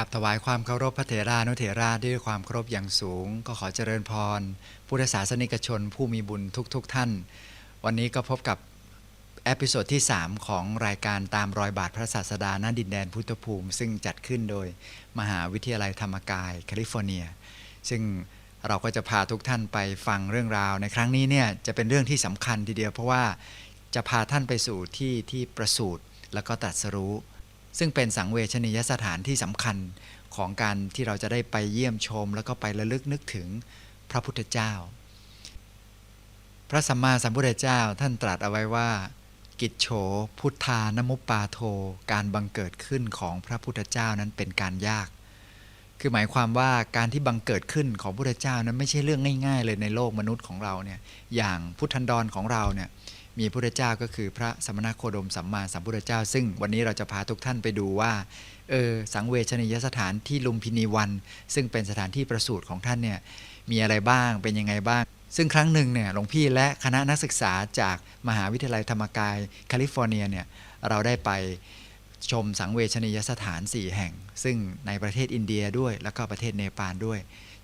กราบถวายความเคารพพระเถรานุเถราด้วยความเคารพอย่างสูง ก็ขอเจริญพร พุทธศาสนิกชนผู้มีบุญทุกๆทท่าน วันนี้ก็พบกับเอพิโซดที่ 3 ของรายการตามรอยบาทพระศาสดาณดินแดนพุทธภูมิ ซึ่งจัดขึ้นโดยมหาวิทยาลัยธรรมกายแคลิฟอร์เนีย ซึ่งเราก็จะพาทุกท่านไปฟังเรื่องราว ในครั้งนี้เนี่ยจะเป็นเรื่องที่สำคัญทีเดียว เพราะว่าจะพาท่านไปสู่ที่ที่ประสูติแล้วก็ตรัสรู้ ซึ่งเป็นสังเวชนียสถานที่สำคัญของการที่เราจะได้ไปเยี่ยมชม แล้วก็ไประลึกนึกถึงพระพุทธเจ้า พระสัมมาสัมพุทธเจ้าท่านตรัสเอาไว้ว่า กิจโฉพุทธานมุปปาโท การบังเกิดขึ้นของพระพุทธเจ้านั้นเป็นการยาก คือหมายความว่าการที่บังเกิดขึ้นของพระพุทธเจ้านั้นไม่ใช่เรื่องง่าย ๆ เลยในโลกมนุษย์ของเราเนี่ยอย่างพุทธันดรของเราเนี่ย มีพระพุทธเจ้าก็คือพระสมณโคดมสัมมาสัมพุทธเจ้า ซึ่งวันนี้เราจะพาทุกท่านไปดูว่าเออสังเวชนียสถานที่ลุมพินีวัน ซึ่งเป็นสถานที่ประสูติของท่านเนี่ยมีอะไรบ้างเป็นยังไงบ้าง ซึ่งครั้งหนึ่งเนี่ยหลวงพี่และคณะนักศึกษาจากมหาวิทยาลัยธรรมกายแคลิฟอร์เนียเนี่ยเราได้ไปชมสังเวชนียสถาน 4 แห่ง ซึ่งในประเทศอินเดียด้วยแล้วก็ประเทศเนปาลด้วย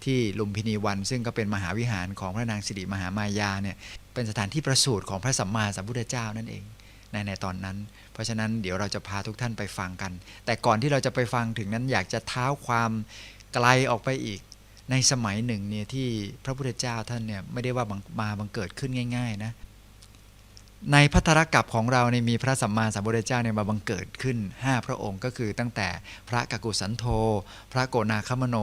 ที่ลุมพินีวัน ซึ่งก็เป็นมหาวิหารของพระนางสิริมหามายาเนี่ยเป็นสถานที่ประสูติของพระสัมมาสัมพุทธเจ้านั่นเองในในตอนนั้น เพราะฉะนั้นเดี๋ยวเราจะพาทุกท่านไปฟังกัน แต่ก่อนที่เราจะไปฟังถึงนั้นอยากจะเท้าความไกลออกไปอีก ในสมัยหนึ่งเนี่ยที่พระพุทธเจ้าท่านเนี่ยไม่ได้ว่ามาบังเกิดขึ้นง่าย ๆ นะ ในพัทธกับของเราเนี่ยมีพระสัมมาสัมพุทธเจ้าเนี่ยมาบังเกิดขึ้น 5 พระองค์ก็คือตั้งแต่พระกกุสันโธพระโกนาคมโน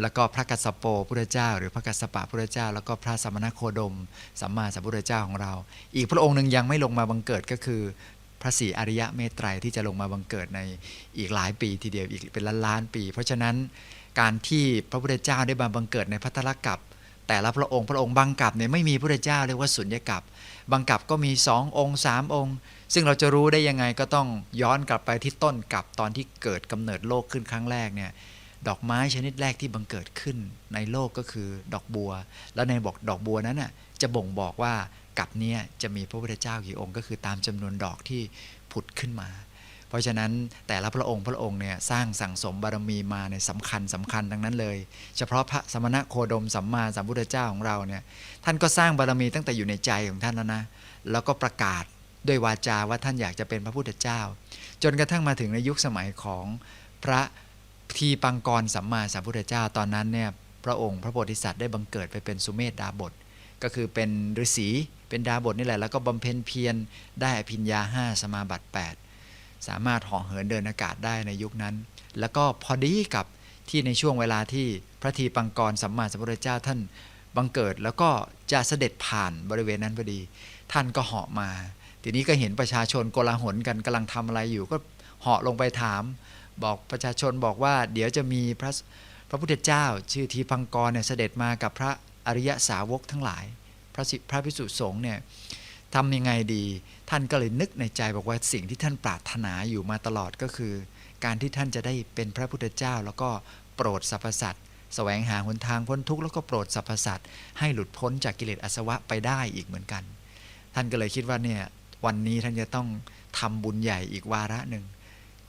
แล้วก็พระกัสสปโปพุทธเจ้า หรือพระกัสสปะพุทธเจ้า แล้วก็พระสมณโคดม สัมมาสัมพุทธเจ้าของเรา อีกพระองค์หนึ่งยังไม่ลงมาบังเกิดก็คือพระศรีอริยะเมตไตรที่จะลงมาบังเกิดในอีกหลายปีทีเดียวอีกเป็นล้านล้านปี เพราะฉะนั้นการที่พระพุทธเจ้าได้มาบังเกิดในพัทธกับ แต่ละพระองค์พระองค์บังกับเนี่ยไม่มีพระเจ้าเรียกว่าสุญญกับบังกับก็มีสององค์สามองค์ ซึ่งเราจะรู้ได้ยังไงก็ต้องย้อนกลับไปที่ต้นกับตอนที่เกิดกำเนิดโลกขึ้นครั้งแรกเนี่ยดอกไม้ชนิดแรกที่บังเกิดขึ้นในโลกก็คือดอกบัว แล้วในบอกดอกบัวนั้นน่ะจะบ่งบอกว่ากับเนี้ยจะมีพระพุทธเจ้ากี่องค์ก็คือตามจำนวนดอกที่ผุดขึ้นมา ราะฉะนั้นแต่ละพระองค์พระองค์เนี่ยสร้างสั่งสมบารมีมาในสำคัญสำคัญทั้งนั้นเลย เฉพาะพระสมณะโคดมสัมมาสัมพุทธเจ้าของเราเนี่ยท่านก็สร้างบารมีตั้งแต่อยู่ในใจของท่านแล้วนะแล้วก็ประกาศด้วยวาจาว่าท่านอยากจะเป็นพระพุทธเจ้า จนกระทั่งมาถึงในยุคสมัยของพระทีปังกรสัมมาสัมพุทธเจ้าตอนนั้นเนี่ยพระองค์พระโพธิสัตว์ได้บังเกิดไปเป็นสุเมธดาบท ก็คือเป็นฤาษีเป็นดาบทนี่แหละแล้วก็บำเพ็ญเพียรได้อภิญญาห้าสมาบัติ 8 สามารถห่อเหินเดินอากาศได้ในยุคนั้น แล้วก็พอดีกับที่ในช่วงเวลาที่พระทีปังกรสัมมาสัมพุทธเจ้าท่านบังเกิดแล้วก็จะเสด็จผ่านบริเวณนั้นพอดี ท่านก็เหาะมา ทีนี้ก็เห็นประชาชนโกลาหลกันกำลังทำอะไรอยู่ ก็เหาะลงไปถาม บอกประชาชนบอกว่า เดี๋ยวจะมีพระพระพุทธเจ้า ชื่อทีพังกรเนี่ยเสด็จมากับพระอริยสาวกทั้งหลาย พระสิพระพิสุสงฆ์เนี่ย ทำยังไงดี ท่านก็เลยนึกในใจบอกว่าสิ่งที่ท่านปรารถนาอยู่มาตลอดก็คือ การที่ท่านจะได้เป็นพระพุทธเจ้า แล้วก็โปรดสรรพสัตว์แสวงหาหนทางพ้นทุกข์แล้วก็โปรดสรรพสัตว์ให้หลุดพ้นจากกิเลสอาสวะไปได้อีกเหมือนกัน ท่านก็เลยคิดว่าเนี่ยวันนี้ท่านจะต้องทำบุญใหญ่อีกวาระหนึ่ง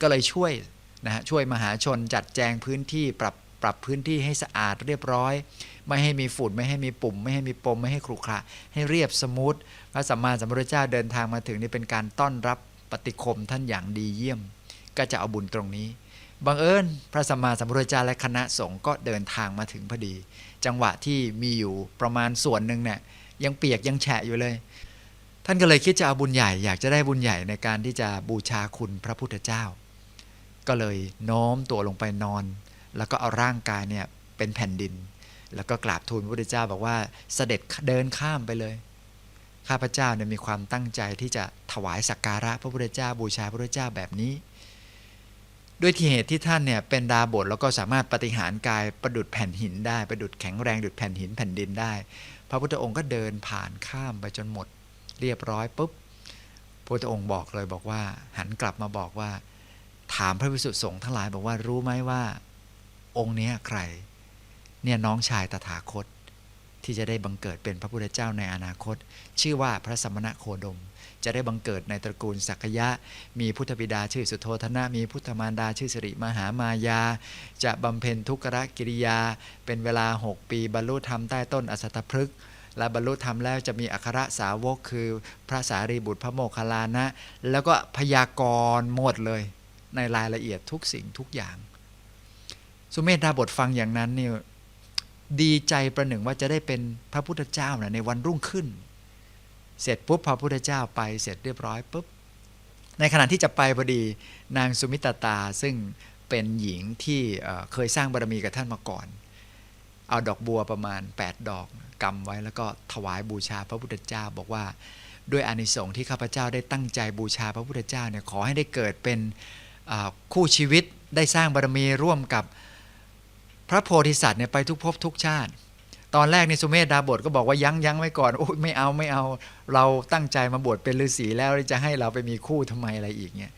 ก็เลยช่วยนะฮะช่วยมหาชนจัดแจงพื้นที่ปรับปรับพื้นที่ให้สะอาดเรียบร้อย ไม่ให้มีฝุ่น ไม่ให้มีปุ่ม ไม่ให้มีปม ไม่ให้ขรุขระให้เรียบสมูทพระสัมมาสัมพุทธเจ้าเดินทางมาถึงนี่เป็นการต้อนรับปฏิคมท่านอย่างดีเยี่ยม ก็จะเอาบุญตรงนี้บังเอิญพระสัมมาสัมพุทธเจ้าและคณะสงฆ์ก็เดินทางมาถึงพอดี จังหวะที่มีอยู่ประมาณส่วนหนึ่งเนี่ยยังเปียกยังแฉะอยู่เลย ท่านก็เลยคิดจะเอาบุญใหญ่ อยากจะได้บุญใหญ่ในการที่จะบูชาคุณพระพุทธเจ้า ก็เลยโน้มตัวลงไปนอน แล้วก็เอาร่างกายเนี่ยเป็นแผ่นดิน แล้วก็กราบทูลพระพุทธเจ้าบอกว่าเสด็จเดินข้ามไปเลย ข้าพเจ้าเนี่ยมีความตั้งใจที่จะถวายสักการะพระพุทธเจ้าบูชาพระพุทธเจ้าแบบนี้ ด้วยที่เหตุที่ท่านเนี่ยเป็นดาบทแล้วก็สามารถปฏิหารกายประดุดแผ่นหินได้ประดุดแข็งแรงดุดแผ่นหินแผ่นดินได้ พระพุทธองค์ก็เดินผ่านข้ามไปจนหมด เรียบร้อยปุ๊บพระพุทธองค์บอกเลยบอกว่า หันกลับมาบอกว่า ถามพระวิสุทธิสงฆ์ทั้งหลายบอกว่ารู้ไหมว่า องค์นี้ใคร เนี่ยน้องชายตถาคต ที่จะได้บังเกิดเป็นพระพุทธเจ้าในอนาคต ชื่อว่าพระสมณะโคดม จะได้บังเกิดในตระกูลสักยะ มีพุทธบิดาชื่อสุโธธนะ มีพุทธมารดาชื่อสิริมหามายา จะบำเพ็ญทุกขกิริยา เป็นเวลา 6 ปีบรรลุธรรมใต้ต้นอสัตตพฤกษ์และบรรลุธรรมแล้วจะมีอัครสาวกคือพระสารีบุตรพระโมคคัลลานะ แล้วก็พยากรณ์หมดเลย ในรายละเอียดทุกสิ่งทุกอย่าง สุเมธดาบทฟังอย่างนั้นเนี่ย ดีใจประหนึ่งว่าจะได้เป็นพระพุทธเจ้านะในวันรุ่งขึ้น เสร็จปุ๊บพระพุทธเจ้าไปเสร็จเรียบร้อยปุ๊บในขณะที่จะไปพอดีนางสุมิตตาซึ่งเป็นหญิงที่เคยสร้างบารมีกับท่านมาก่อน เอาดอกบัวประมาณ 8 ดอกกำไว้แล้วก็ถวายบูชาพระพุทธเจ้า บอกว่าด้วยอานิสงส์ที่ข้าพเจ้าได้ตั้งใจบูชาพระพุทธเจ้าเนี่ยขอให้ได้เกิดเป็นคู่ชีวิตได้สร้างบารมีร่วมกับ พระโพธิสัตว์เนี่ยไปทุกภพทุกชาติ ตอนแรกในสุเมธดาบทก็บอกว่ายั้งยั้งไว้ก่อนโอ้ยไม่เอาไม่เอา เราตั้งใจมาบวชเป็นฤาษีแล้วจะให้เราไปมีคู่ทำไมอะไรอีกเนี่ย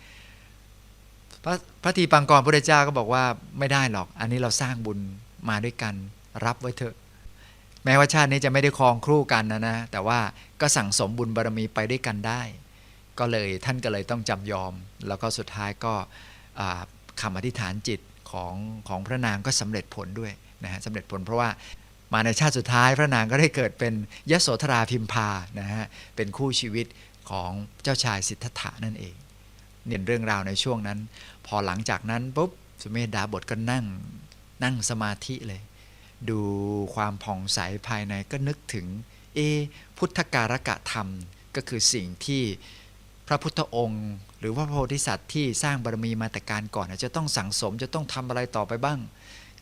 พระพระทีปังกรพระเจ้าก็บอกว่าไม่ได้หรอก อันนี้เราสร้างบุญมาด้วยกัน รับไว้เถอะ แม้ว่าชาตินี้จะไม่ได้ครองครู่กันนะนะ แต่ว่าก็สั่งสมบุญบารมีไปด้วยกันได้ ก็เลยท่านก็เลยต้องจำยอม แล้วก็สุดท้ายก็คำอธิษฐานจิต ของของพระนางก็สำเร็จผลด้วยนะฮะสำเร็จผลเพราะว่ามาในชาติสุดท้ายพระนางก็ได้เกิดเป็นยโสธราพิมพานะฮะเป็นคู่ชีวิตของเจ้าชายสิทธัตถะนั่นเองเนี่ยเรื่องราวในช่วงนั้น พอหลังจากนั้นปุ๊บสุเมธดาบทก็นั่งนั่งสมาธิเลย ดูความผ่องใสภายในก็นึกถึงเอพุทธการกะธรรมก็คือสิ่งที่ พระพุทธองค์ หรือว่าพระโพธิสัตว์ที่สร้างบารมีมาแต่การก่อนจะต้องสั่งสมจะต้องทำอะไรต่อไปบ้าง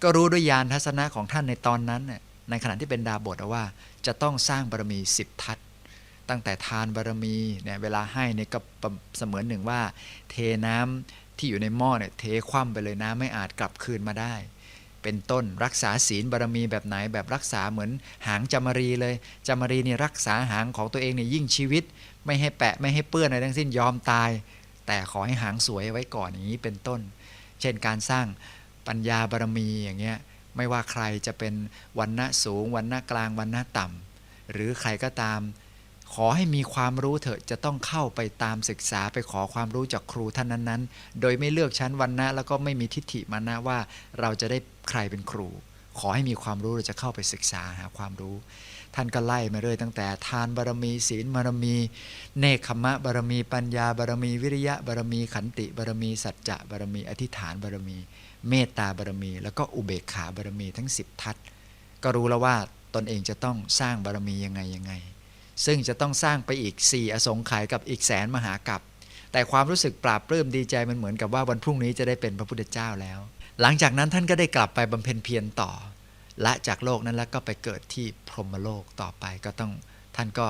ก็รู้ด้วยญาณทัศนะของท่านในตอนนั้น ในขณะที่เป็นดาบทว่าจะต้องสร้างบารมีสิบทัศน์ตั้งแต่ทานบารมีเนี่ยเวลาให้เนี่ยก็เสมือนหนึ่งว่า เทน้ำที่อยู่ในหม้อเนี่ยเทคว่ำไปเลยน้ำไม่อาจกลับคืนมาได้ เป็นต้น รักษาศีลบารมีแบบไหนแบบรักษาเหมือนหางจามรีเลยจามรีนี่รักษาหางของตัวเองเนี่ยยิ่งชีวิต ไม่ให้แปะไม่ให้เปื้อนอะไรทั้งสิ้นยอมตาย แต่ขอให้หางสวยไว้ก่อนอย่างนี้เป็นต้น เช่นการสร้างปัญญาบารมีอย่างเงี้ยไม่ว่าใครจะเป็นวันณะสูงวันณะกลางวันณะต่ำหรือใครก็ตาม ขอให้มีความรู้เถอะจะต้องเข้าไปตามศึกษาไปขอความรู้จากครูท่านนั้นๆ โดยไม่เลือกชั้นวันนะแล้วก็ไม่มีทิฏฐิมานะว่าเราจะได้ใครเป็นครู ขอให้มีความรู้เราจะเข้าไปศึกษาหาความรู้ ท่านก็ไล่มาเรื่อยตั้งแต่ทานบารมีศีลบารมี เนคขมะบารมี ปัญญาบารมี วิริยะบารมี ขันติบารมี สัจจะบารมี อธิษฐานบารมี เมตตาบารมี แล้วก็อุเบกขาบารมีทั้ง 10 ทัศก็รู้แล้วว่าตนเองจะต้องสร้างบารมียังไงยังไง ซึ่งจะต้องสร้างไปอีก 4 อสงไขยกับอีกแสนมหากับ แต่ความรู้สึกปราบปลื้มดีใจมันเหมือนกับว่าวันพรุ่งนี้จะได้เป็นพระพุทธเจ้าแล้ว หลังจากนั้นท่านก็ได้กลับไปบำเพ็ญเพียรต่อละจากโลกนั้นแล้วก็ไปเกิดที่พรหมโลกต่อไปก็ต้องท่านก็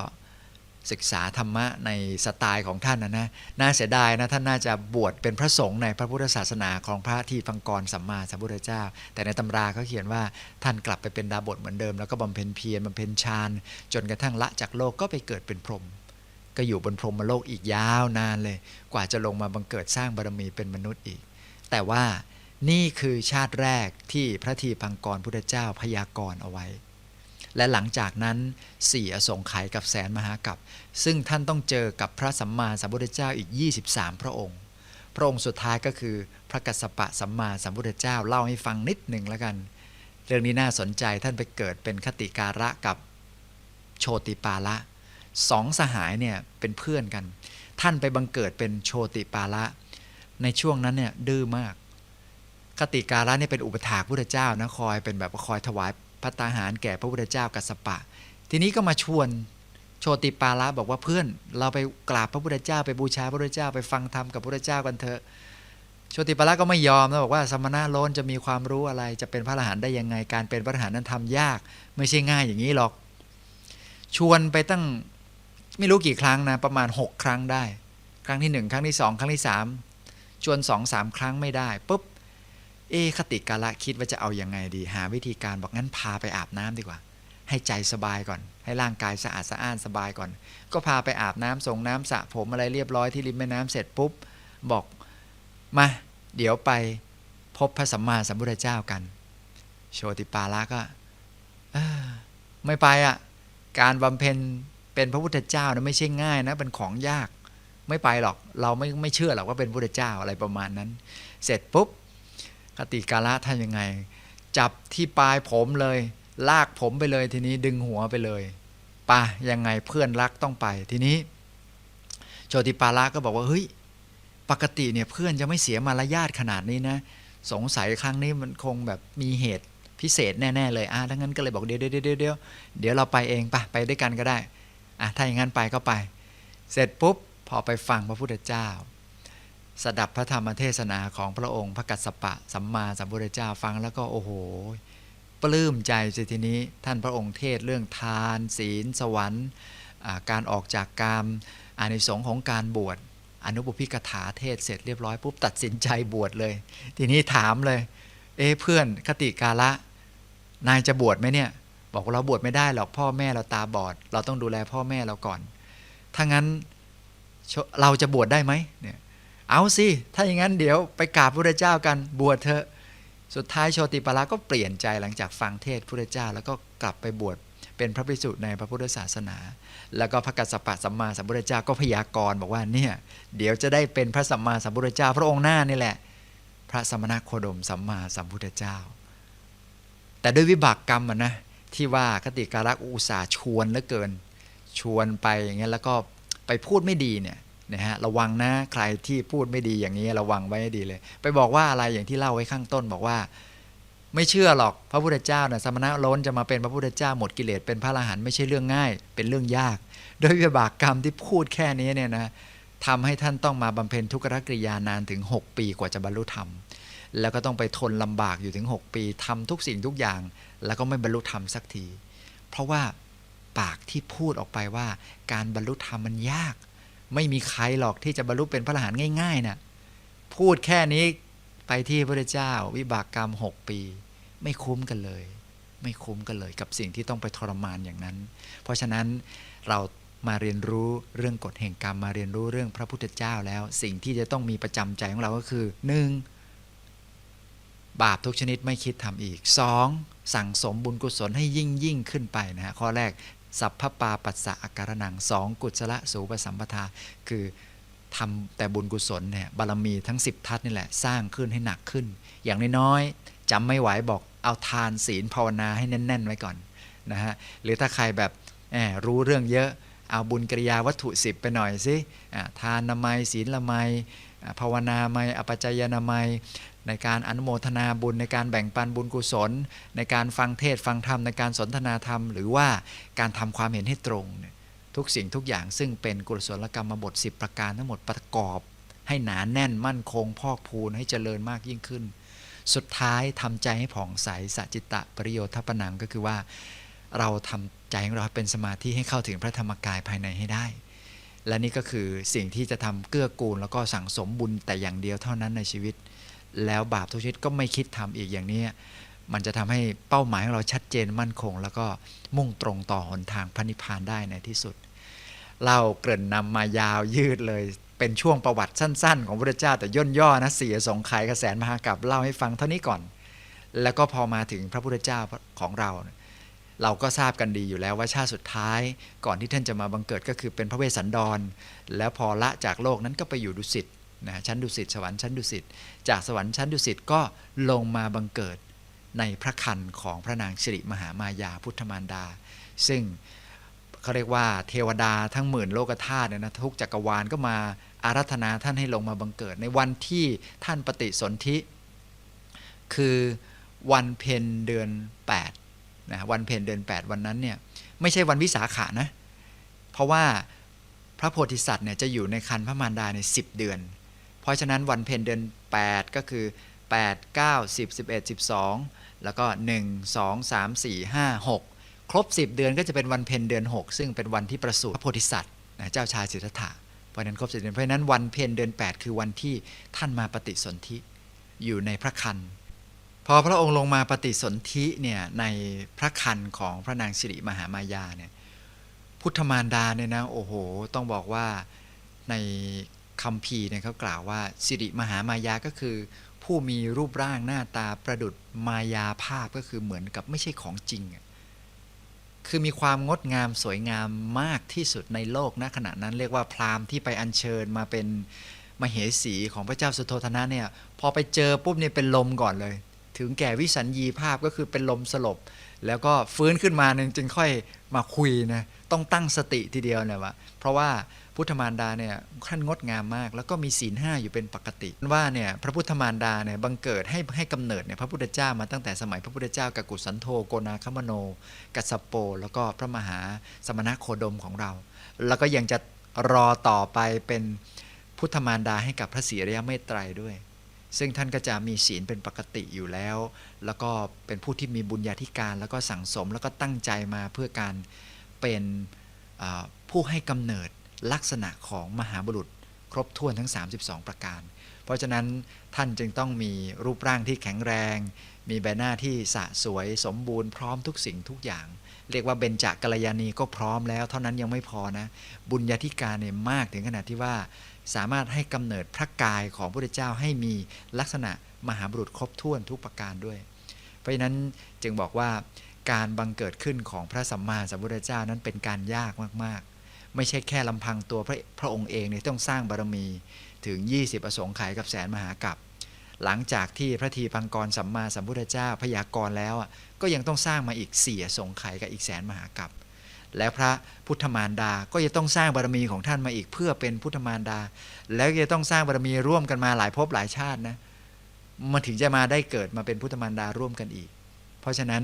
ศึกษาธรรมะในสไตล์ของท่านนะนะน่าเสียดายนะท่านน่าจะบวชเป็นพระสงฆ์ในพระพุทธศาสนาของพระที่พังกรสัมมาสัมพุทธเจ้า แต่ในตำราเขาเขียนว่าท่านกลับไปเป็นดาบทเหมือนเดิม แล้วก็บำเพ็ญเพียรบำเพ็ญฌานจนกระทั่งละจากโลกก็ไปเกิดเป็นพรหมก็อยู่บนพรหมโลกอีกยาวนานเลย กว่าจะลงมาบังเกิดสร้างบารมีเป็นมนุษย์อีก แต่ว่านี่คือชาติแรกที่พระทีพังกรพุทธเจ้าพยากรณ์เอาไว้ และหลังจากนั้นสี่อสงไขยกับแสนมหากับซึ่งท่านต้องเจอกับพระสัมมาสัมพุทธเจ้าอีก 23 พระองค์ พระองค์สุดท้ายก็คือพระกัสสปะสัมมาสัมพุทธเจ้าเล่าให้ฟังนิดหนึ่งแล้วกัน เรื่องนี้น่าสนใจท่านไปเกิดเป็นคติการะกับโชติปาละสองสหายเนี่ยเป็นเพื่อนกัน ท่านไปบังเกิดเป็นโชติปาละ ในช่วงนั้นเนี่ยดื้อมากคติการะเนี่ยเป็นอุปถากพุทธเจ้านะคอยเป็นแบบคอยถวาย พระตาหารแก่พระพุทธเจ้ากัสสปะ ทีนี้ก็มาชวนโชติปาละบอกว่าเพื่อนเราไปกราบพระพุทธเจ้า ไปบูชาพระพุทธเจ้าไปฟังธรรมกับพระพุทธเจ้ากันเถอะโชติปาละก็ไม่ยอมนะบอกว่าสมณะโลนจะมีความรู้อะไรจะเป็นพระอรหันต์ได้ยังไง การเป็นพระอรหันต์นั้นทำยาก ไม่ใช่ง่ายอย่างนี้หรอก ชวนไปตั้งไม่รู้กี่ครั้งนะประมาณ 6 ครั้งได้ ครั้งที่ 1 ครั้งที่ 2 ครั้งที่ 3 ชวน2อสามครั้งไม่ได้ปุ๊บ เอคติกาละคิดว่าจะเอาอยัางไงดี หาวิธีการบอกงั้นพาไปอาบน้ำดีกว่า ให้ใจสบายก่อน ให้ร่างกายสะอาดสะอ้านสบายก่อน ก็พาไปอาบน้ำส่งน้ำสระผมอะไรเรียบร้อยที่ริมแม่น้ำเสร็จปุ๊บ บอกมาเดี๋ยวไปพบพระสัมมาสัมพุทธเจ้ากัน โชติปาละก็เออไม่ไปอะ่ะ การบำเพ็ญเป็นพระพุทธเจ้านะไม่ใช่ง่ายนะเป็นของยาก ไม่ไปหรอกเราไม่ไม่เชื่อหรอกว่าเป็นพุทธเจ้าอะไรประมาณนั้น เสร็จปุ๊บ คติกาละท่านยังไง จับที่ปลายผมเลย ลากผมไปเลยทีนี้ดึงหัวไปเลยปะยังไงเพื่อนรักต้องไปทีนี้ โชติปาละก็บอกว่าเฮ้ยปกติเนี่ยเพื่อนจะไม่เสียมารยาทขนาดนี้นะ สงสัยครั้งนี้มันคงแบบมีเหตุพิเศษแน่ ๆ เลยอะถ้างั้นก็เลยบอกเดี๋ยวเดี๋ยวเดี๋ยวเดี๋ยวเดี๋ยวเราไปเองปะไปด้วยกันก็ได้อะถ้าอย่างนั้นไปก็ไป เสร็จปุ๊บพอไปฟังพระพุทธเจ้า สดับพระธรรมเทศนาของพระองค์พระกัสสปะ สัมมาสัมพุทธเจ้าฟังแล้วก็โอ้โห ปลื้มใจสิทีนี้ท่านพระองค์เทศเรื่องทาน ศีล สวรรค์ การออกจากกามอานิสงส์ของการบวชอนุบุพิกถาเทศเสร็จเรียบร้อยปุ๊บตัดสินใจบวชเลย ทีนี้ถามเลย เอ้เพื่อนคติกาละ นายจะบวชไหมเนี่ย บอกว่าเราบวชไม่ได้หรอกพ่อแม่เราตาบอด เราต้องดูแลพ่อแม่เราก่อน ถ้างั้นเราจะบวชได้ไหมเนี่ย เอาสิ ถ้าอย่างนั้นเดี๋ยวไปกราบพระเจ้ากันบวชเถอะ สุดท้ายโชติปาระก็เปลี่ยนใจหลังจากฟังเทศพระเจ้า แล้วก็กลับไปบวชเป็นพระภิกษุในพระพุทธศาสนา แล้วก็พระกัสสปะสัมมาสัมพุทธเจ้าก็พยากรณ์บอกว่าเนี่ยเดี๋ยวจะได้เป็นพระสัมมาสัมพุทธเจ้า พระองค์หน้านี่แหละ พระสมณโคดมสัมมาสัมพุทธเจ้า แต่ด้วยวิบากกรรมนะที่ว่าคติการะอุตสาชวนเหลือเกิน ชวนไปอย่างเงี้ยแล้วก็ไปพูดไม่ดีเนี่ย นะฮะระวังนะใครที่พูดไม่ดีอย่างนี้ระวังไว้ให้ดีเลย ไปบอกว่าอะไรอย่างที่เล่าไว้ข้างต้นบอกว่า ไม่เชื่อหรอกพระพุทธเจ้านะสมณะล้นจะมาเป็นพระพุทธเจ้าหมดกิเลสเป็นพระอรหันต์ไม่ใช่เรื่องง่าย เป็นเรื่องยาก โดยวิบากกรรมที่พูดแค่นี้เนี่ยนะทำให้ท่านต้องมาบำเพ็ญทุกขกิริยานานถึง 6 ปีกว่าจะบรรลุธรรม แล้วก็ต้องไปทนลำบากอยู่ถึง 6 ปีทำทุกสิ่งทุกอย่าง แล้วก็ไม่บรรลุธรรมสักที เพราะว่าปากที่พูดออกไปว่า การบรรลุธรรมมันยาก ไม่มีใครหรอกที่จะบรรลุเป็นพระอรหันต์ง่ายๆนะ่ะพูดแค่นี้ไปที่พระเจ้าวิบากกรรม 6 ปี ไม่คุ้มกันเลย ไม่คุ้มกันเลยกับสิ่งที่ต้องไปทรมานอย่างนั้น เพราะฉะนั้นเรามาเรียนรู้เรื่องกฎแห่งกรรมมาเรียนรู้เรื่องพระพุทธเจ้าแล้ว สิ่งที่จะต้องมีประจำใจของเราก็คือ 1. บาปทุกชนิดไม่คิดทำอีก 2. สั่งสมบุญกุศลให้ยิ่งยิ่งขึ้นไปนะฮะข้อแรก สัพพปาปัสสะอาการนังสองกุศลสูปสัมปทา คือทำแต่บุญกุศลเนี่ยบารมีทั้ง 10 ทัศนี่แหละ สร้างขึ้นให้หนักขึ้น อย่างน้อยๆจำไม่ไหวบอกเอาทานศีลภาวนาให้แน่น ๆ ไว้ก่อนนะฮะหรือถ้าใครแบบแรู้เรื่องเยอะเอาบุญกิริยาวัตถุสิบไปหน่อยสิทานนามัยศีลละไมภาวนาไมอปจายนามัย ในการอนุโมทนาบุญในการแบ่งปันบุญกุศล ในการฟังเทศฟังธรรมในการสนทนาธรรม หรือว่าการทำความเห็นให้ตรงเนี่ยทุกสิ่งทุกอย่างซึ่งเป็นกุศลกรรมบท 10 ประการทั้งหมดประกอบ ให้หนานแน่นมั่นคง พอกพูนให้เจริญมากยิ่งขึ้น สุดท้ายทำใจให้ผ่องใสสัจจิตะปริโยทปนังก็คือว่า เราทำใจของเราเป็นสมาธิให้เข้าถึงพระธรรมกายภายในให้ได้และนี่ก็คือสิ่งที่จะทำเกื้อกูลแล้วก็สั่งสมบุญแต่อย่างเดียวเท่านั้นในชีวิต แล้วบาปทุกชนิดก็ไม่คิดทำอีกอย่างนี้มันจะทำให้เป้าหมายของเราชัดเจนมั่นคง แล้วก็มุ่งตรงต่อหนทางพระนิพพานได้ในที่สุด เราเกริ่นนำมายาวยืดเลยเป็นช่วงประวัติสั้น ๆ ของพระเจ้าแต่ย่นย่อนะเสียสงไขยกระแสมหากรัปเล่าให้ฟังเท่านี้ก่อน แล้วก็พอมาถึงพระพุทธเจ้าของเรา เราก็ทราบกันดีอยู่แล้วว่าชาติสุดท้ายก่อนที่ท่านจะมาบังเกิดก็คือเป็นพระเวสสันดร แล้วพอละจากโลกนั้นก็ไปอยู่ดุสิต นะชั้นดุสิตสวรรค์ชั้นดุสิตจากสวรรค์ชั้นดุสิตก็ลงมาบังเกิดในพระคันของพระนางสิริมหามายาพุทธมารดา ซึ่งเขาเรียกว่าเทวดาทั้งหมื่นโลกธาตุเนี่ยนะทุกจักรวาลก็มาอารัธนาท่านให้ลงมาบังเกิด ในวันที่ท่านปฏิสนธิคือวันเพ็ญเดือน8นะวันเพ็ญเดือน 8 วันนั้นเนี่ยไม่ใช่วันวิสาขะนะ เพราะว่าพระโพธิสัตว์เนี่ยจะอยู่ในคันพระมารดาใน 10 เดือน เพราะฉะนั้นวันเพ็ญเดือน 8 ก็คือ 8 9 10 11 12 แล้วก็ 1 2 3 4 5 6 ครบ 10 เดือนก็จะเป็นวันเพ็ญเดือน 6 ซึ่งเป็นวันที่ประสูติพระโพธิสัตว์นะเจ้าชายสิทธัตถะเพราะนั้นครบ10เดือนเพราะนั้นวันเพ็ญเดือน 8 คือวันที่ท่านมาปฏิสนธิอยู่ในพระคันพอพระองค์ลงมาปฏิสนธิเนี่ยในพระคันของพระนางสิริมหามายาเนี่ยพุทธมารดาเนี่ยนะโอ้โห ต้องบอกว่าใน คำพีเนี่ยเขากล่าวว่า สิริมหามายาก็คือ ผู้มีรูปร่างหน้าตาประดุดมายาภาพก็คือเหมือนกับไม่ใช่ของจริง คือมีความงดงามสวยงามมากที่สุดในโลกณขณะนั้นเรียกว่าพราหมณ์ที่ไปอัญเชิญมาเป็นมเหสีของพระเจ้าสุโธทนะเนี่ยพอไปเจอปุ๊บเนี่ยเป็นลมก่อนเลย ถึงแก่วิสัญญีภาพก็คือเป็นลมสลบ แล้วก็ฟื้นขึ้นมาหนึ่งจึงค่อยมาคุยนะต้องตั้งสติทีเดียวเนี่ยวะเพราะว่า พุทธมารดาเนี่ยท่านงดงามมาก แล้วก็มีศีลห้าอยู่เป็นปกติ ว่าเนี่ยพระพุทธมารดาเนี่ยบังเกิดให้ให้กำเนิดเนี่ยพระพุทธเจ้ามาตั้งแต่สมัยพระพุทธเจ้ากักุสันโธโกนาคมโน กัสปโป แล้วก็พระมหาสมณโคดมของเรา แล้วก็ยังจะรอต่อไปเป็นพุทธมารดาให้กับพระศรีอริยเมตไตรด้วย ซึ่งท่านก็จะมีศีลเป็นปกติอยู่แล้ว แล้วก็เป็นผู้ที่มีบุญญาธิการ แล้วก็สั่งสมแล้วก็ตั้งใจมาเพื่อการเป็นผู้ให้กำเนิด ลักษณะของมหาบุรุษครบถ้วนทั้ง 32 ประการ เพราะฉะนั้นท่านจึงต้องมีรูปร่างที่แข็งแรง มีใบหน้าที่สะสวยสมบูรณ์พร้อมทุกสิ่งทุกอย่าง เรียกว่าเบญจกัลยาณีก็พร้อมแล้ว เท่านั้นยังไม่พอนะ บุญญาธิการเนี่ยมากถึงขนาดที่ว่า สามารถให้กำเนิดพระกายของพระพุทธเจ้าให้มีลักษณะมหาบุรุษครบถ้วนทุกประการด้วย เพราะฉะนั้นจึงบอกว่าการบังเกิดขึ้นของพระสัมมาสัมพุทธเจ้านั้นเป็นการยากมากๆ ไม่ใช่แค่ลำพังตัวพระพระองค์เองเนี่ยต้องสร้างบารมีถึง 20ประสงค์ไขยกับแสนมหากับหลังจากที่พระทีพังกรสัมมาสัมพุทธเจ้าพยากรแล้วอะก็ยังต้องสร้างมาอีกเสียสงไขยกับอีกแสนมหากับและพระพุทธมารดาก็จะต้องสร้างบารมีของท่านมาอีกเพื่อเป็นพุทธมารดา แล้วจะต้องสร้างบารมีร่วมกันมาหลายภพหลายชาตินะมาถึงจะมาได้เกิดมาเป็นพุทธมารดาร่วมกันอีก เพราะฉะนั้น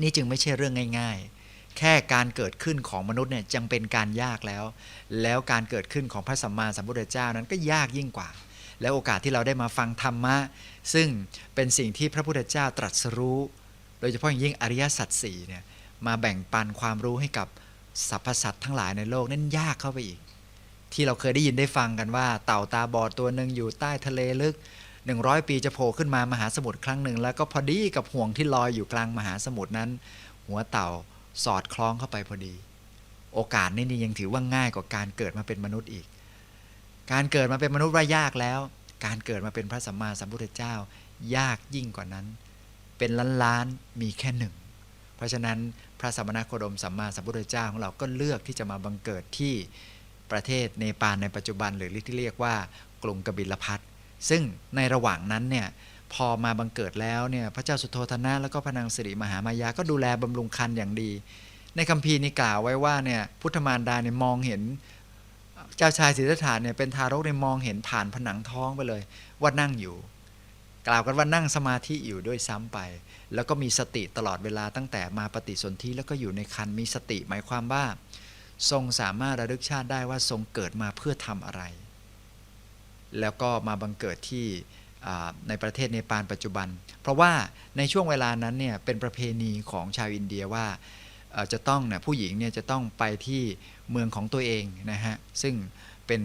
นี่จึงไม่ใช่เรื่องง่าย ๆ แค่การเกิดขึ้นของมนุษย์เนี่ยจังเป็นการยากแล้ว แล้วการเกิดขึ้นของพระสัมมาสัมพุทธเจ้านั้นก็ยากยิ่งกว่า แล้วโอกาสที่เราได้มาฟังธรรมะ ซึ่งเป็นสิ่งที่พระพุทธเจ้าตรัสรู้ โดยเฉพาะอย่างยิ่งอริยสัจสี่เนี่ยมาแบ่งปันความรู้ให้กับสรรพสัตว์ทั้งหลายในโลกนั่นยากเข้าไปอีก ที่เราเคยได้ยินได้ฟังกันว่า เต่าตาบอดตัวหนึ่งอยู่ใต้ทะเลลึก 100 ปีจะโผล่ขึ้นมามหาสมุทรครั้งหนึ่ง แล้วก็พอดีกับห่วงที่ลอยอยู่กลางมหาสมุทรนั้น หัวเต่า สอดคล้องเข้าไปพอดี โอกาสนี่นี่ยังถือว่าง่ายกว่าการเกิดมาเป็นมนุษย์อีก การเกิดมาเป็นมนุษย์ว่ายากแล้ว การเกิดมาเป็นพระสัมมาสัมพุทธเจ้า ยากยิ่งกว่านั้น เป็นล้านล้านๆมีแค่หนึ่ง เพราะฉะนั้นพระสัมมาโคดมสัมมาสัมพุทธเจ้าของเราก็เลือกที่จะมาบังเกิดที่ประเทศเนปาลในปัจจุบันหรือที่เรียกว่ากรุงกบิลพัทซึ่งในระหว่างนั้นเนี่ย พอมาบังเกิดแล้วเนี่ยพระเจ้าสุโธทนะแล้วก็พระนางสิริมหามายาก็ดูแลบำรุงคันอย่างดี ในคัมภีร์นี่กล่าวไว้ว่าเนี่ยพุทธมารดาเนี่ยมองเห็นเจ้าชายสิทธัตถะเนี่ยเป็นทารกเนี่ยมองเห็นผ่านผนังท้องไปเลย ว่านั่งอยู่ กล่าวกันว่านั่งสมาธิอยู่ด้วยซ้ำไป แล้วก็มีสติตลอดเวลาตั้งแต่มาปฏิสนธิแล้วก็อยู่ในคันมีสติหมายความว่า ทรงสามารถระลึกชาติได้ว่าทรงเกิดมาเพื่อทำอะไร แล้วก็มาบังเกิดที่ ในประเทศเนปาลปัจจุบัน เพราะว่าในช่วงเวลานั้นเนี่ยเป็นประเพณีของชาวอินเดียว่าจะต้องเนี่ยผู้หญิงเนี่ยจะต้องไปที่เมืองของตัวเองนะฮะซึ่งเป็น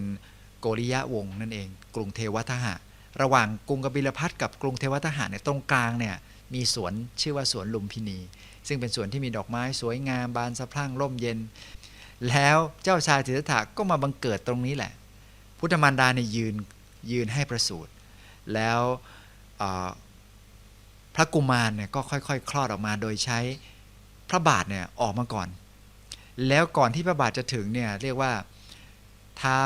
โกริยะวงศ์นั่นเอง กรุงเทวทหะ ระหว่างกรุงกบิลพัทกับกรุงเทวทหะเนี่ยตรงกลางเนี่ยมีสวนชื่อว่าสวนลุมพินี ซึ่งเป็นสวนที่มีดอกไม้สวยงามบานสะพรั่งร่มเย็น แล้วเจ้าชายสิทธัตถะก็มาบังเกิดตรงนี้แหละ พุทธมารดาเนี่ยยืนยืนให้ประสูติ แล้วพระกุมารเนี่ยก็ค่อยๆ คลอดออกมาโดยใช้พระบาทเนี่ยออกมาก่อน แล้วก่อนที่พระบาทจะถึงเนี่ยเรียกว่าเท้า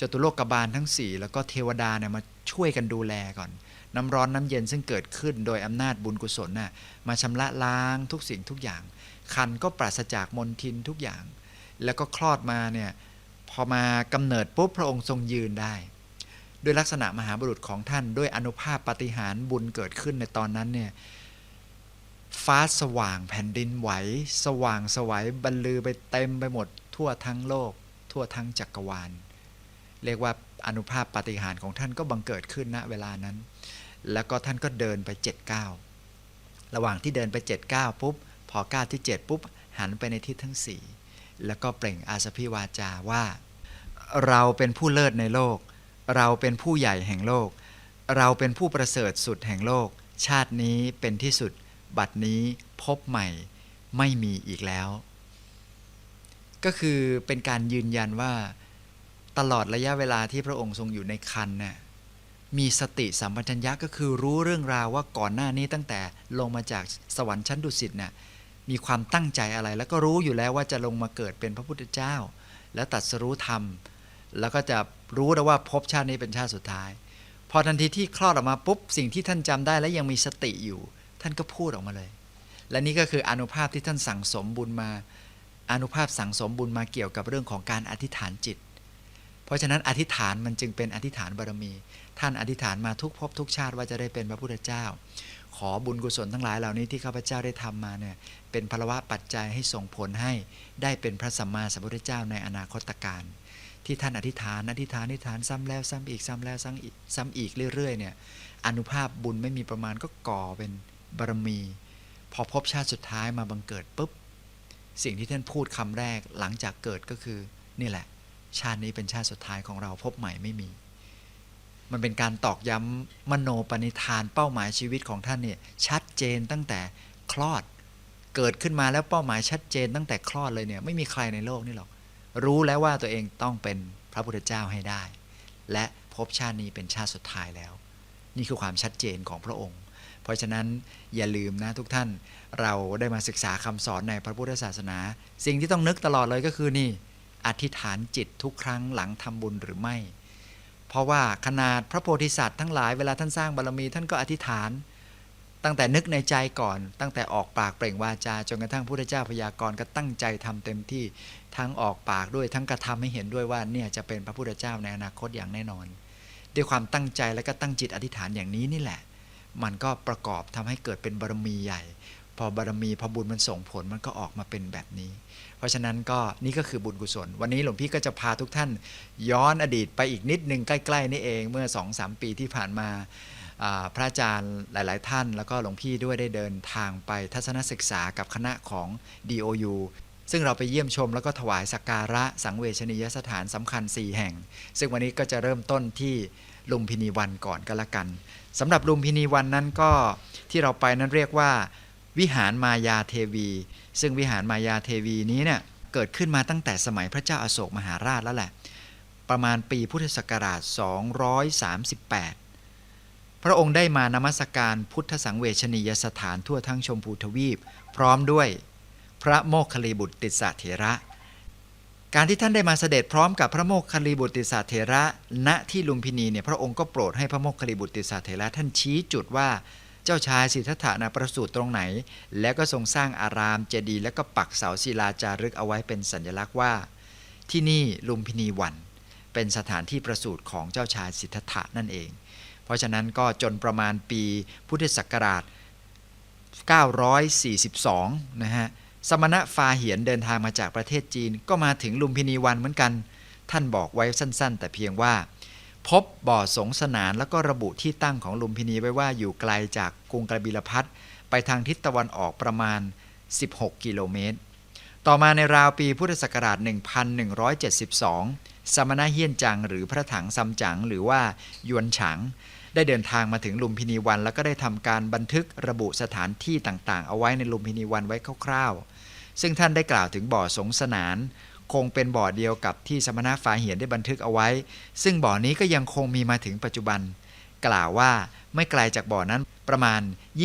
จตุโลกบาลทั้งสี่แล้วก็เทวดาเนี่ยมาช่วยกันดูแลก่อน น้ำร้อนน้ำเย็นซึ่งเกิดขึ้นโดยอำนาจบุญกุศลน่ะมาชำระล้างทุกสิ่งทุกอย่าง คันก็ปราศจากมลทินทุกอย่าง แล้วก็คลอดมาเนี่ยพอมากำเนิดปุ๊บพระองค์ทรงยืนได้ ด้วยลักษณะมหาบุรุษของท่าน ด้วยอนุภาพปฏิหารบุญเกิดขึ้นในตอนนั้นเนี่ยฟ้าสว่างแผ่นดินไหว สว่างสวัยบรรลือไปเต็มไปหมด ทั่วทั้งโลก ทั่วทั้งจักรวาล เรียกว่าอนุภาพปฏิหารของท่านก็บังเกิดขึ้นณเวลานั้น แล้วก็ท่านก็เดินไปเจ็ดก้าวระหว่างที่เดินไปเจ็ดก้าวปุ๊บพอก้าวที่เจ็ดปุ๊บหันไปในทิศทั้งสีแล้วก็เปล่งอาสพิวาจาว่า เราเป็นผู้เลิศในโลก เราเป็นผู้ใหญ่แห่งโลก เราเป็นผู้ประเสริฐสุดแห่งโลก ชาตินี้เป็นที่สุด บัดนี้พบใหม่ไม่มีอีกแล้ว ก็คือเป็นการยืนยันว่า ตลอดระยะเวลาที่พระองค์ทรงอยู่ในคันน่ะมีสติสัมปชัญญะก็คือรู้เรื่องราวว่าก่อนหน้านี้ตั้งแต่ลงมาจากสวรรค์ชั้นดุสิตน่ะมีความตั้งใจอะไร แล้วก็รู้อยู่แล้วว่าจะลงมาเกิดเป็นพระพุทธเจ้า แล้วตรัสรู้ธรรม แล้วก็จะ รู้แล้วว่าภพชาตินี้เป็นชาติสุดท้าย พอทันทีที่คลอดออกมาปุ๊บสิ่งที่ท่านจำได้และยังมีสติอยู่ ท่านก็พูดออกมาเลย และนี่ก็คืออนุภาพที่ท่านสั่งสมบุญมาอนุภาพสั่งสมบุญมาเกี่ยวกับเรื่องของการอธิษฐานจิต เพราะฉะนั้นอธิษฐานมันจึงเป็นอธิษฐานบารมี ท่านอธิษฐานมาทุกภพทุกชาติว่าจะได้เป็นพระพุทธเจ้า ขอบุญกุศลทั้งหลายเหล่านี้ที่ข้าพเจ้าได้ทำมาเนี่ยเป็นพลวะปัจจัยให้ส่งผลให้ได้เป็นพระสัมมาสัมพุทธเจ้าในอนาคตการ ที่ท่านอธิษฐานอธิษฐานอธิษฐานซ้ำแล้วซ้ำอีกซ้ำแล้วซ้ำอีกซ้ำอีกเรื่อยๆเนี่ยอนุภาพบุญไม่มีประมาณก็ก่อเป็นบารมี พอพบชาติสุดท้ายมาบังเกิดปุ๊บ สิ่งที่ท่านพูดคำแรกหลังจากเกิดก็คือนี่แหละ ชาตินี้เป็นชาติสุดท้ายของเราพบใหม่ไม่มี มันเป็นการตอกย้ำมโนปณิธานเป้าหมายชีวิตของท่านเนี่ยชัดเจนตั้งแต่คลอด เกิดขึ้นมาแล้วเป้าหมายชัดเจนตั้งแต่คลอดเลยเนี่ยไม่มีใครในโลกนี่หรอก รู้แล้วว่าตัวเองต้องเป็นพระพุทธเจ้าให้ได้ และพบชาตินี้เป็นชาติสุดท้ายแล้ว นี่คือความชัดเจนของพระองค์ เพราะฉะนั้นอย่าลืมนะทุกท่านเราได้มาศึกษาคำสอนในพระพุทธศาสนา สิ่งที่ต้องนึกตลอดเลยก็คือนี่อธิษฐานจิตทุกครั้งหลังทำบุญหรือไม่ เพราะว่าขนาดพระโพธิสัตว์ทั้งหลายเวลาท่านสร้างบารมีท่านก็อธิษฐาน ตั้งแต่นึกในใจก่อน ตั้งแต่ออกปากเปล่งวาจาจนกระทั่งพระพุทธเจ้าพยากรณ์ก็ตั้งใจทำเต็มที่ทั้งออกปากด้วยทั้งกระทำให้เห็นด้วยว่าเนี่ยจะเป็นพระพุทธเจ้าในอนาคตอย่างแน่นอน ด้วยความตั้งใจและก็ตั้งจิตอธิษฐานอย่างนี้นี่แหละ มันก็ประกอบทำให้เกิดเป็นบารมีใหญ่ พอบารมีพอบุญมันส่งผลมันก็ออกมาเป็นแบบนี้ เพราะฉะนั้นก็นี่ก็คือบุญกุศล วันนี้หลวงพี่ก็จะพาทุกท่าน ย้อนอดีตไปอีกนิดนึงใกล้ ๆ นี่เองเมื่อ2อสปีที่ผ่านมา พระอาจารย์หลาย ๆ ท่าน แล้วก็หลวงพี่ด้วยได้เดินทางไปทัศนศึกษากับคณะของ DOU ซึ่งเราไปเยี่ยมชมแล้วก็ถวายสักการะสังเวชนียสถานสำคัญ 4 แห่ง ซึ่งวันนี้ก็จะเริ่มต้นที่ลุมพินีวันก่อนก็แล้วกันสำหรับลุมพินีวันนั้นก็ที่เราไปนั้นเรียกว่า วิหารมายาเทวี ซึ่งวิหารมายาเทวีนี้เนี่ยเกิดขึ้นมาตั้งแต่สมัยพระเจ้าอาโศกมหาราชแล้วแหละ ประมาณปีพุทธศักราช 238 พระองค์ได้มานมัสการพุทธสังเวชนียสถานทั่วทั้งชมพูทวีป พร้อมด้วย พระโมคคลีบุตรติสสะเถระ การที่ท่านได้มาเสด็จพร้อมกับพระโมคคลีบุตรติสสะเถระ ณที่ลุมพินีเนี่ยพระองค์ก็โปรดให้พระโมคคลีบุตรติสสะเถระท่านชี้จุดว่าเจ้าชายสิทธัตถะนะประสูติตรงไหน แล้วก็ทรงสร้างอารามเจดีย์แล้วก็ปักเสาศิลาจารึกเอาไว้เป็นสัญลักษณ์ว่า ที่นี่ลุมพินีวัน เป็นสถานที่ประสูติของเจ้าชายสิทธัตถะนั่นเอง เพราะฉะนั้นก็จนประมาณปีพุทธศักราช 942 นะฮะ สมณะฟาเหียนเดินทางมาจากประเทศจีน ก็มาถึงลุมพินีวันเหมือนกัน ท่านบอกไว้สั้น ๆ แต่เพียงว่า พบบ่อสงสนานแล้วก็ระบุที่ตั้งของลุมพินีไว้ว่าอยู่ไกลจากกรุงกระบิลพัทไปทางทิศตะวันออกประมาณ 16 กิโลเมตร ต่อมาในราวปีพุทธศักราช 1172 สมณะเฮียนจัง หรือพระถังซัมจั๋งหรือว่ายวนฉางได้เดินทางมาถึงลุมพินีวัน แล้วก็ได้ทำการบันทึกระบุสถานที่ต่างๆ เอาไว้ในลุมพินีวันไว้คร่าวๆ ซึ่งท่านได้กล่าวถึงบ่อสงสนาน คงเป็นบ่อเดียวกับที่สมณะฟาเหียนได้บันทึกเอาไว้ ซึ่งบ่อนี้ก็ยังคงมีมาถึงปัจจุบัน กล่าวว่าไม่ไกลจากบ่อนั้นประมาณ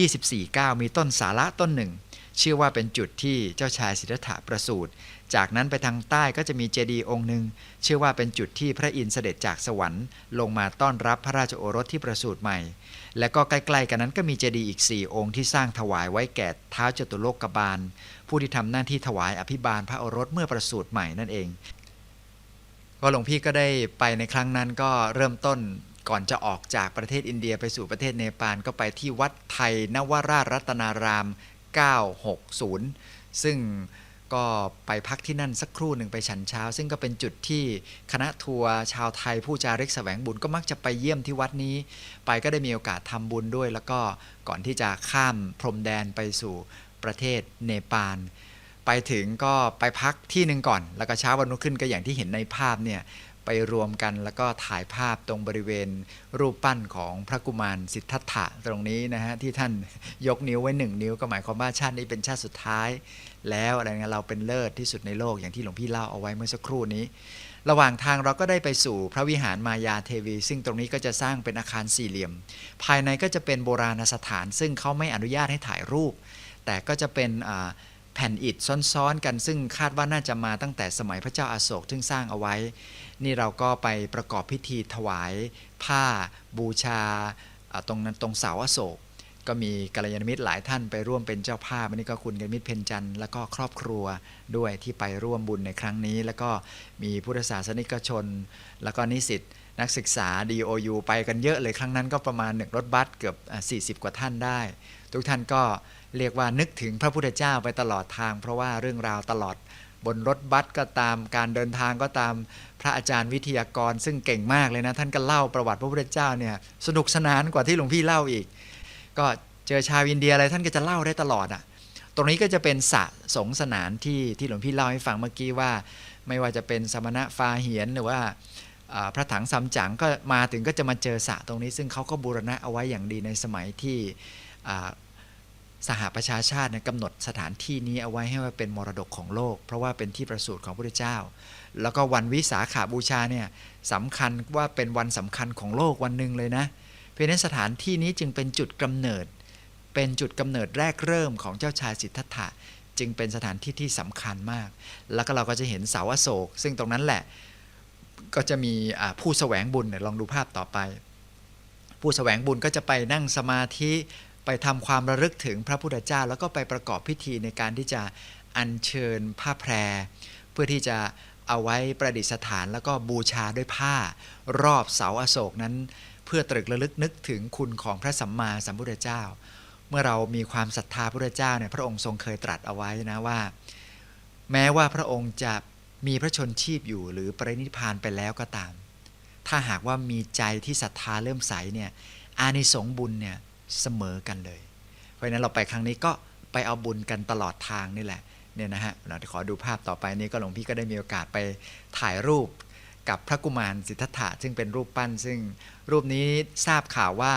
24ก้ามีต้นสาระต้นหนึ่ง เชื่อว่าเป็นจุดที่เจ้าชายสิทธัตถะประสูติ จากนั้นไปทางใต้ก็จะมีเจดีย์องค์หนึ่งเชื่อว่าเป็นจุดที่พระอินทร์เสด็จจากสวรรค์ ลงมาต้อนรับพระราชโอรสที่ประสูติใหม่ และก็ใกล้ๆกันนั้นก็มีเจดีย์อีก 4 องค์ที่สร้างถวายไว้แก่ท้าวจตุโลกบาล ผู้ที่ทำหน้าที่ถวายอภิบาลพระโอรสเมื่อประสูติใหม่นั่นเอง ก็หลวงพี่ก็ได้ไปในครั้งนั้นก็เริ่มต้นก่อนจะออกจากประเทศอินเดียไปสู่ประเทศเนปาลก็ไปที่วัดไทยนวราชรัตนาราม 960 ซึ่งก็ไปพักที่นั่นสักครู่หนึ่งไปฉันเช้า ซึ่งก็เป็นจุดที่คณะทัวร์ชาวไทยผู้จาริกแสวงบุญก็มักจะไปเยี่ยมที่วัดนี้ ไปก็ได้มีโอกาสทำบุญด้วย แล้วก็ก่อนที่จะข้ามพรมแดนไปสู่ประเทศเนปาลไปถึงก็ไปพักที่หนึ่งก่อน แล้วก็เช้าวันรุ่งขึ้นก็อย่างที่เห็นในภาพเนี่ย ไปรวมกันแล้วก็ถ่ายภาพตรงบริเวณรูปปั้นของพระกุมารสิทธัตถะตรงนี้นะฮะที่ท่านยกนิ้วไว้หนึ่งนิ้วก็หมายความว่าชาตินี้เป็นชาติสุดท้าย แล้วอะไรเงี้ยเราเป็นเลิศที่สุดในโลกอย่างที่หลวงพี่เล่าเอาไว้เมื่อสักครู่นี้ ระหว่างทางเราก็ได้ไปสู่พระวิหารมายาเทวี ซึ่งตรงนี้ก็จะสร้างเป็นอาคารสี่เหลี่ยม ภายในก็จะเป็นโบราณสถาน ซึ่งเขาไม่อนุญาตให้ถ่ายรูป แต่ก็จะเป็นอ่า แผ่นอิฐซ้อนๆ กันซึ่งคาดว่าน่าจะมาตั้งแต่สมัยพระเจ้าอาโศกซึ่งสร้างเอาไว้ นี่เราก็ไปประกอบพิธีถวาย ผ้า บูชาตรงนั้นตรงเสาอโศก ก็มีกัลยาณมิตรหลายท่านไปร่วมเป็นเจ้าภาพอันนี้ก็คุณกัลยาณมิตรเพนจันทร์แล้วก็ครอบครัวด้วยที่ไปร่วมบุญในครั้งนี้ แล้วก็มีพุทธศาสนิกชน แล้วก็นิสิตนักศึกษา DOU ไปกันเยอะเลยครั้งนั้นก็ประมาณหนึ่งรถบัสเกือบอ่า40 กว่าท่านได้ ทุกท่านก็ เรียกว่านึกถึงพระพุทธเจ้าไปตลอดทาง เพราะว่าเรื่องราวตลอดบนรถบัสก็ตามการเดินทางก็ตามพระอาจารย์วิทยากร ซึ่งเก่งมากเลยนะ ท่านก็เล่าประวัติพระพุทธเจ้าเนี่ยสนุกสนานกว่าที่หลวงพี่เล่าอีก ก็เจอชาวอินเดียอะไรท่านก็จะเล่าได้ตลอดอะตรงนี้ก็จะเป็นสระสงสนานที่ที่หลวงพี่เล่าให้ฟังเมื่อกี้ว่า ไม่ว่าจะเป็นสมณะฟาเหียนหรือว่าพระถังซัมจั๋งก็มาถึงก็จะมาเจอสระตรงนี้ ซึ่งเขาก็บูรณะเอาไว้อย่างดีในสมัยที่ สหประชาชาติกำหนดสถานที่นี้เอาไว้ให้ว่าเป็นมรดกของโลก เพราะว่าเป็นที่ประสูติของพระเจ้า แล้วก็วันวิสาขาบูชาเนี่ยสำคัญว่าเป็นวันสำคัญของโลกวันหนึ่งเลยนะ เพราะฉะนั้นสถานที่นี้จึงเป็นจุดกำเนิด เป็นจุดกำเนิดแรกเริ่มของเจ้าชายสิทธัตถะจึงเป็นสถานที่ที่สำคัญมาก แล้วก็เราก็จะเห็นเสาอโศก ซึ่งตรงนั้นแหละก็จะมีผู้แสวงบุญลองดูภาพต่อไป ผู้แสวงบุญก็จะไปนั่งสมาธิ ไปทำความระลึกถึงพระพุทธเจ้า แล้วก็ไปประกอบพิธีในการที่จะอัญเชิญผ้าแพร เพื่อที่จะเอาไว้ประดิษฐานแล้วก็บูชาด้วยผ้ารอบเสาอโศกนั้น เพื่อตรึกระลึกนึกถึงคุณของพระสัมมาสัมพุทธเจ้า เมื่อเรามีความศรัทธาพระพุทธเจ้าเนี่ยพระองค์ทรงเคยตรัสเอาไว้นะว่า แม้ว่าพระองค์จะมีพระชนชีพอยู่หรือปรินิพพานไปแล้วก็ตาม ถ้าหากว่ามีใจที่ศรัทธาเริ่มใสเนี่ยอานิสงส์บุญเนี่ย เสมอกันเลย เพราะฉะนั้นเราไปครั้งนี้ก็ไปเอาบุญกันตลอดทางนี่แหละเนี่ยนะฮะเราขอดูภาพต่อไปนี้ก็หลวงพี่ก็ได้มีโอกาสไปถ่ายรูปกับพระกุมารสิทธัตถะซึ่งเป็นรูปปั้น ซึ่งรูปนี้ทราบข่าวว่า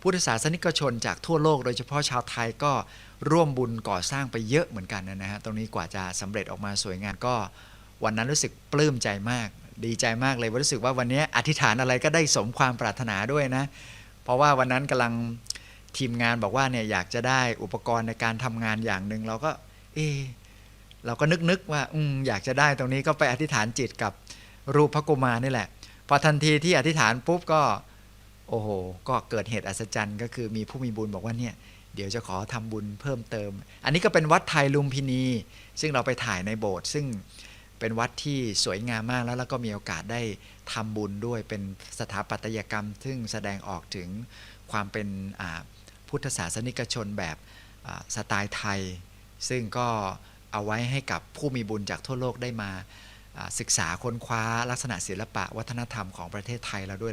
พุทธศาสนิกชนจากทั่วโลก โดยเฉพาะชาวไทยก็ร่วมบุญก่อสร้างไปเยอะเหมือนกันนะฮะตรงนี้กว่าจะสำเร็จออกมาสวยงามก็ วันนั้นรู้สึกปลื้มใจมาก ดีใจมากเลยว่ารู้สึกว่าวันนี้อธิษฐานอะไรก็ได้สมความปรารถนาด้วยนะ เพราะว่าวันนั้นกำลัง ทีมงานบอกว่าเนี่ยอยากจะได้อุปกรณ์ในการทำงานอย่างหนึ่งเราก็ เออเราก็นึกนึกๆว่าอืมอยากจะได้ตรงนี้ก็ไปอธิษฐานจิตกับรูปพระกุมารนี่แหละ พอทันทีที่อธิษฐานปุ๊บก็ โอ้โห ก็เกิดเหตุอัศจรรย์ก็คือมีผู้มีบุญบอกว่าเนี่ยเดี๋ยวจะขอทำบุญเพิ่มเติม อันนี้ก็เป็นวัดไทยลุมพินี ซึ่งเราไปถ่ายในโบสถ์ซึ่งเป็นวัดที่สวยงามมากแล้วแล้วก็มีโอกาสได้ทำบุญด้วยเป็นสถาปัตยกรรม ซึ่งแสดงออกถึงความเป็นอ่า พุทธศาสนิกชนแบบสไตล์ไทย ซึ่งก็เอาไว้ให้กับผู้มีบุญจากทั่วโลกได้มาอ่าศึกษาค้นคว้าลักษณะศิลปะวัฒนธรรมของประเทศไทยเราด้วย